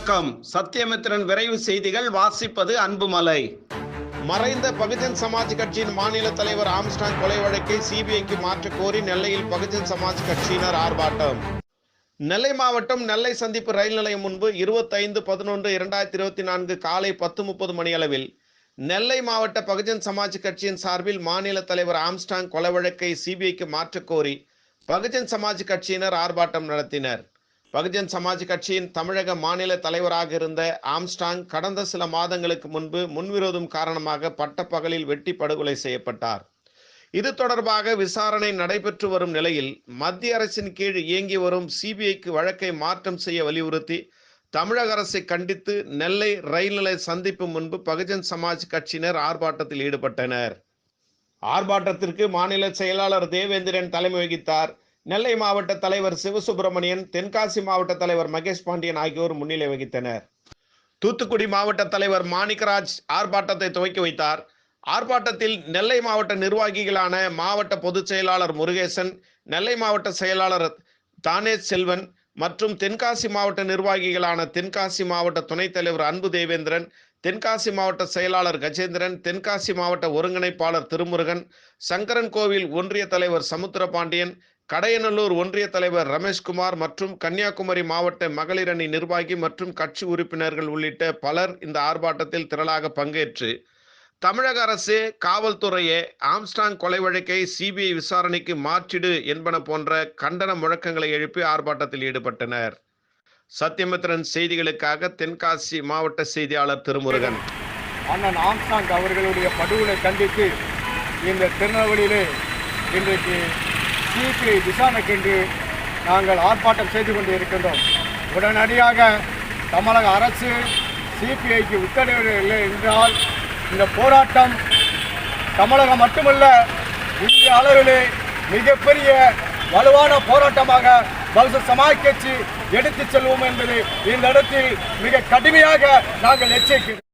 வணக்கம். சத்தியமித்திரன் விரைவு செய்திகள். வாசிப்பது அன்புமலை. மறைந்த பகுஜன் சமாஜ் கட்சியின் மாநில தலைவர் ஆம்ஸ்டாங் கொலை வழக்கை சிபிஐக்கு மாற்ற கோரி நெல்லையில் பகுஜன் சமாஜ் கட்சியினர் ஆர்ப்பாட்டம். நெல்லை மாவட்டம் நெல்லை சந்திப்பு ரயில் நிலையம் முன்பு இருபத்தைந்து பதினொன்று இரண்டாயிரத்தி இருபத்தி நான்கு காலை பத்து முப்பது மணியளவில் நெல்லை மாவட்ட பகுஜன் சமாஜ் கட்சியின் சார்பில் மாநில தலைவர் ஆம்ஸ்டாங் கொலை வழக்கை சிபிஐக்கு மாற்றக்கோரி பகுஜன் சமாஜ் கட்சியினர் ஆர்ப்பாட்டம் நடத்தினர். பகுஜன் சமாஜ் கட்சியின் தமிழக மாநில தலைவராக இருந்த ஆம்ஸ்டாங் கடந்த சில மாதங்களுக்கு முன்பு முன்விரோதம் காரணமாக பட்டப்பகலில் வெட்டி படுகொலை செய்யப்பட்டார். இது தொடர்பாக விசாரணை நடைபெற்று வரும் நிலையில் மத்திய அரசின் கீழ் இயங்கி வரும் சிபிஐக்கு வழக்கை மாற்றம் செய்ய வலியுறுத்தி தமிழக அரசை கண்டித்து நெல்லை ரயில் நிலைய சந்திப்பு முன்பு பகுஜன் சமாஜ் கட்சியினர் ஆர்ப்பாட்டத்தில் ஈடுபட்டனர். ஆர்ப்பாட்டத்திற்கு மாநில செயலாளர் தேவேந்திரன் தலைமை வகித்தார். நெல்லை மாவட்ட தலைவர் சிவசுப்பிரமணியன் தென்காசி மாவட்ட தலைவர் மகேஷ் பாண்டியன் ஆகியோர் முன்னிலை வகித்தனர். தூத்துக்குடி மாவட்ட தலைவர் மாணிக்கராஜ் ஆர்ப்பாட்டத்தை துவக்கி வைத்தார். ஆர்ப்பாட்டத்தில் நெல்லை மாவட்ட நிர்வாகிகளான மாவட்ட பொதுச் செயலாளர் முருகேசன் நெல்லை மாவட்ட செயலாளர் தானேஷ் செல்வன் மற்றும் தென்காசி மாவட்ட நிர்வாகிகளான தென்காசி மாவட்ட துணைத் தலைவர் அன்பு தேவேந்திரன் தென்காசி மாவட்ட செயலாளர் கஜேந்திரன் தென்காசி மாவட்ட ஒருங்கிணைப்பாளர் திருமுருகன் சங்கரன் கோவில் ஒன்றிய தலைவர் சமுத்திர பாண்டியன் கடையநல்லூர் ஒன்றிய தலைவர் ரமேஷ்குமார் மற்றும் கன்னியாகுமரி மாவட்ட மகளிர் அணி நிர்வாகி மற்றும் கட்சி உறுப்பினர்கள் உள்ளிட்ட பலர் இந்த ஆர்ப்பாட்டத்தில் திரளாக பங்கேற்று தமிழக அரசு காவல்துறையே ஆம்ஸ்டாங் கொலை வழக்கை சிபிஐ விசாரணைக்கு மாற்றிடு என்பன போன்ற கண்டன முழக்கங்களை எழுப்பி ஆர்ப்பாட்டத்தில் ஈடுபட்டனர். சத்தியமித்திரன் செய்திகளுக்காக தென்காசி மாவட்ட செய்தியாளர் திருமுருகன். அண்ணன் ஆம்ஸ்டாங் அவர்களுடைய படுகொலை கண்டித்து இந்த திருநெல்வேலியிலே இன்றைக்கு சிபிஐ விசாரணைக்கென்று நாங்கள் ஆர்ப்பாட்டம் செய்து கொண்டு இருக்கின்றோம் உடனடியாக தமிழக அரசு சிபிஐக்கு உத்தரவிடவில்லை என்றால் இந்த போராட்டம் தமிழகம் மட்டுமல்ல இந்திய அளவிலே மிகப்பெரிய வலுவான போராட்டமாக பகுஜன் சமாஜ் கட்சி எடுத்துச் செல்வோம் என்பதை இந்த இடத்தில் மிக கடுமையாக நாங்கள் எச்சரிக்கிறோம்